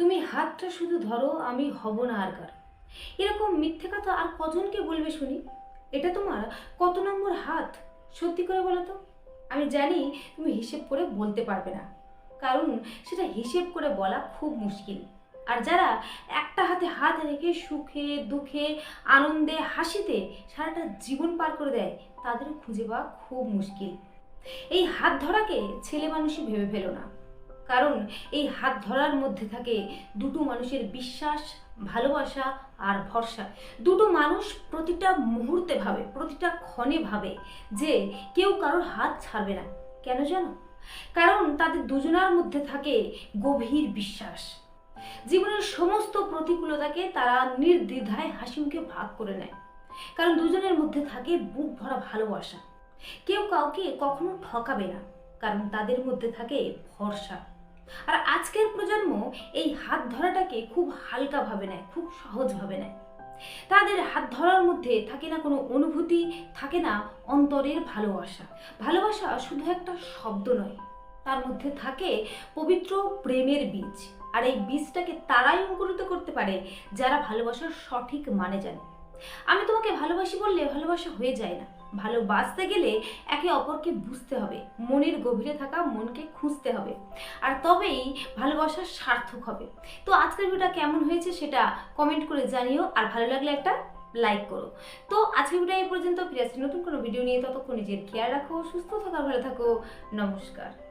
তুমি হাতটা শুধু ধরো, আমি হব না আর কার। এরকম মিথ্যে কথা আর কজনকে বলবে শুনি? এটা তোমার কত নম্বর হাত? সত্যি করে বলো তো। আমি জানি তুমি হিসেব করে বলতে পারবে না। কারণ সেটা হিসেব করে বলা খুব মুশকিল। আর যারা একটা হাতে হাত রেখে সুখে, দুঃখে, আনন্দে, হাসিতে সারাটা জীবন পার করে দেয়, তাদেরও খুঁজে পাওয়া খুব মুশকিল। এই হাত ধরাকে ছেলে মানুষই ভেবে ফেলো না। কারণ এই হাত ধরার মধ্যে থাকে দুটো মানুষের বিশ্বাস, ভালোবাসা আর ভরসা। দুটো মানুষ প্রতিটা মুহূর্তে ভাবে, প্রতিটা ক্ষণে ভাবে যে কেউ কারোর হাত ছাড়বে না। কেন জানো? কারণ তাদের দুজনার মধ্যে থাকে গভীর বিশ্বাস। জীবনের সমস্ত প্রতিকূলতাকে তারা নির্দ্বিধায় হাসি মুখে ভাগ করে নেয়। কারণ দুজনের মধ্যে থাকে বুক ভরা ভালোবাসা। কেউ কাউকে কখনো ঠকাবে না, কারণ তাদের মধ্যে থাকে ভরসা। আর আজকের প্রজন্ম এই হাত ধরাটাকে খুব হালকা ভাবে নেয়, খুব সহজ ভাবে নেয়। তাদের হাত ধরার মধ্যে থাকে না কোনো অনুভূতি, থাকে না অন্তরের ভালোবাসা। ভালোবাসা শুধু একটা শব্দ নয়, তার মধ্যে থাকে পবিত্র প্রেমের বীজ। আর এই বীজটাকে তারাই অঙ্কুরিত করতে পারে যারা ভালোবাসার সঠিক মানে জানে। আমি তোমাকে ভালোবাসি বললে ভালোবাসা হয়ে যায় না। ভালোবাসতে গেলে একে অপরকে বুঝতে হবে। মনের গভীরে থাকা মনকে খুঁজতে হবে। আর তবেই ভালোবাসা সার্থক হবে। তো আজকের ভিডিওটা কেমন হয়েছে সেটা কমেন্ট করে জানিও। আর ভালো লাগলে একটা লাইক করো। তো আজকের ভিডিও এই পর্যন্ত। ফিরে আসছি নতুন কোনো ভিডিও নিয়ে। ততক্ষণ নিজের খেয়াল রাখো, সুস্থ থাকা, ভালো থাকো। নমস্কার।